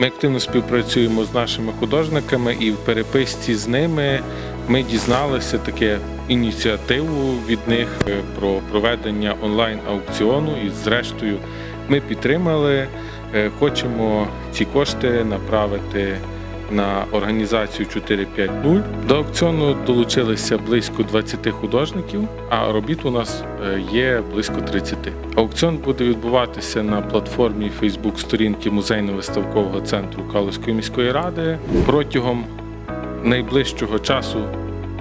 Ми активно співпрацюємо з нашими художниками і в переписці з ними ми дізналися таке ініціативу від них е, про проведення онлайн-аукціону. І зрештою ми підтримали. Е, Хочемо ці кошти направити на організацію 450. До аукціону долучилися близько 20 художників, а робіт у нас е, є близько 30. Аукціон буде відбуватися на платформі Facebook сторінки музейно-виставкового центру Калузької міської ради. Протягом найближчого часу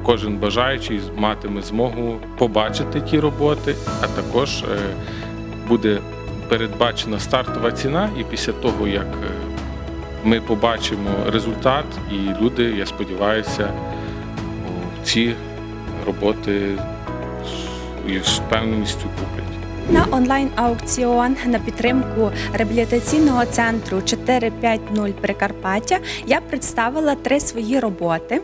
кожен бажаючий матиме змогу побачити ті роботи, а також е, буде передбачена стартова ціна, і після того, як е, ми побачимо результат, і люди, я сподіваюся, ці роботи з- впевненістю куплять. На онлайн-аукціон на підтримку реабілітаційного центру 450 Прикарпаття я представила три свої роботи: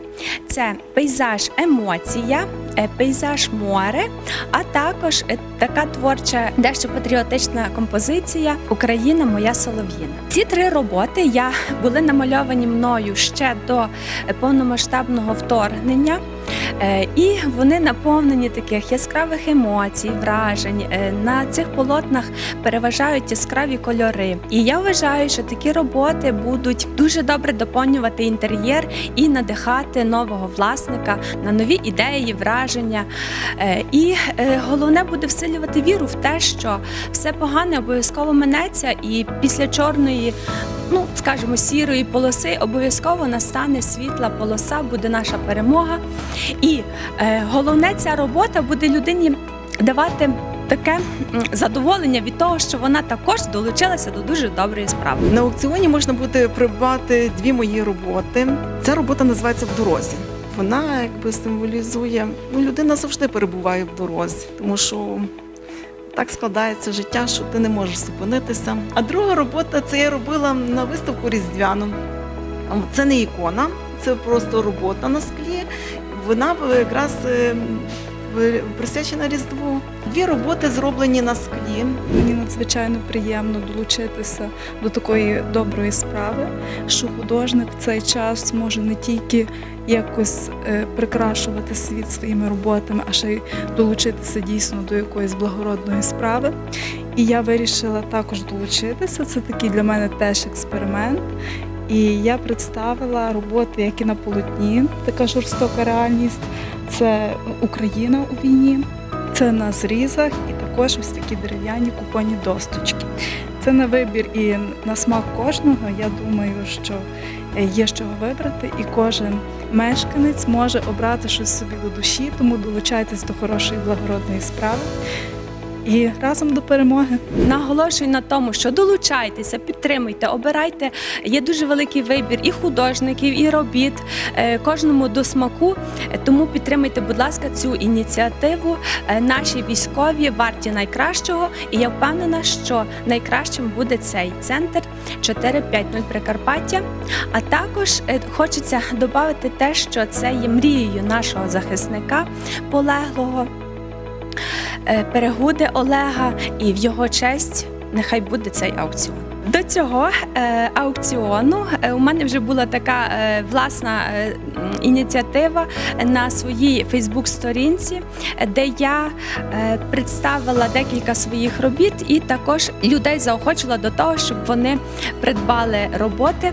це пейзаж емоція, е, пейзаж море, а також е, така творча, дещо патріотична композиція Україна, моя солов'їна. Ці три роботи я були намальовані мною ще до е, повномасштабного вторгнення. Е, І вони наповнені таких яскравих емоцій, вражень. Е, На цих полотнах переважають яскраві кольори. І я вважаю, що такі роботи будуть дуже добре доповнювати інтер'єр і надихати нового власника на нові ідеї, враження. Е, І головне буде всилювати віру в те, що все погане обов'язково минеться, і після чорної. Ну, скажімо, сірої полоси обов'язково настане світла полоса, буде наша перемога. І е, головне, ця робота буде людині давати таке задоволення від того, що вона також долучилася до дуже доброї справи. На аукціоні можна буде придбати дві мої роботи. Ця робота називається в дорозі. Вона якби символізує, ну людина завжди перебуває в дорозі, тому що так складається життя, що ти не можеш зупинитися. А друга робота це я робила на виставку різдвяну. Це не ікона, це просто робота на склі. Вона якраз е, присвячена Різдву. Дві роботи зроблені на склі. Мені надзвичайно приємно долучитися до такої доброї справи, що художник в цей час зможе не тільки якось е, прикрашувати світ своїми роботами, а ще й долучитися дійсно до якоїсь благородної справи. І я вирішила також долучитися. Це такий для мене теж експеримент. І я представила роботи, які на полотні, така жорстока реальність. Це Україна у війні, це на зрізах і також ось такі дерев'яні купонні досточки. Це на вибір і на смак кожного. Я думаю, що є з чого вибрати, і кожен мешканець може обрати щось собі до душі, тому долучайтесь до хорошої благородної справи. І разом до перемоги. Наголошую на тому, що долучайтеся, підтримуйте, обирайте. Є дуже великий вибір і художників, і робіт е, кожному до смаку. Тому підтримуйте, будь ласка, цю ініціативу. Е, Наші військові варті найкращого, і я впевнена, що найкращим буде цей центр 450 Прикарпаття. А також е, хочеться додати те, що це є мрією нашого захисника полеглого. Е, Перегуди Олега і в його честь нехай буде цей аукціон. До цього е, аукціону е, у мене вже була така е, власна ініціатива на своїй Фейсбук-сторінці, де я представила декілька своїх робіт і також людей заохочила до того, щоб вони придбали роботи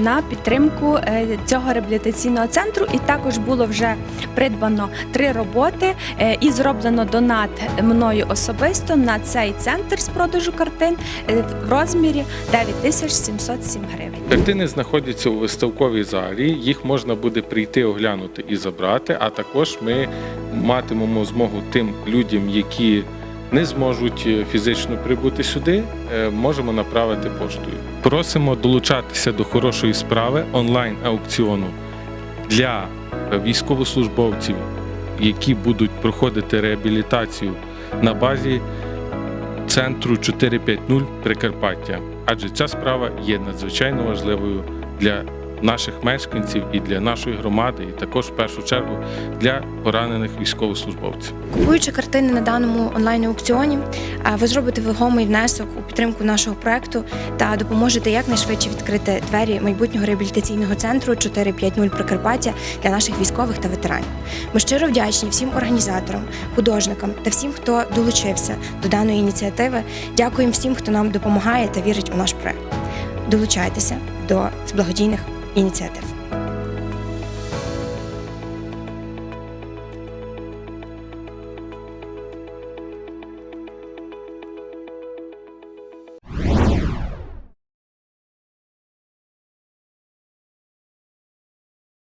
на підтримку цього реабілітаційного центру. І також було вже придбано три роботи і зроблено донат мною особисто на цей центр з продажу картин в розмірі 9707 гривень. Картини знаходяться у виставковій залі. Їх можна буде прийти оглянути і забрати. А також ми матимемо змогу тим людям, які не зможуть е, фізично прибути сюди, е, можемо направити поштою. Просимо долучатися до хорошої справи онлайн-аукціону для е, військовослужбовців, які будуть проходити реабілітацію на базі центру 450 Прикарпаття. Адже ця справа є надзвичайно важливою для наших мешканців і для нашої громади, і також в першу чергу для поранених військовослужбовців. Купуючи картини на даному онлайн-аукціоні, а, ви зробите вагомий внесок у підтримку нашого проекту та допоможете якнайшвидше відкрити двері майбутнього реабілітаційного центру 450 Прикарпаття для наших військових та ветеранів. Ми щиро вдячні всім організаторам, художникам та всім, хто долучився до даної ініціативи. Дякуємо всім, хто нам допомагає та вірить у наш проект. Долучайтеся до благодійних ініціатив.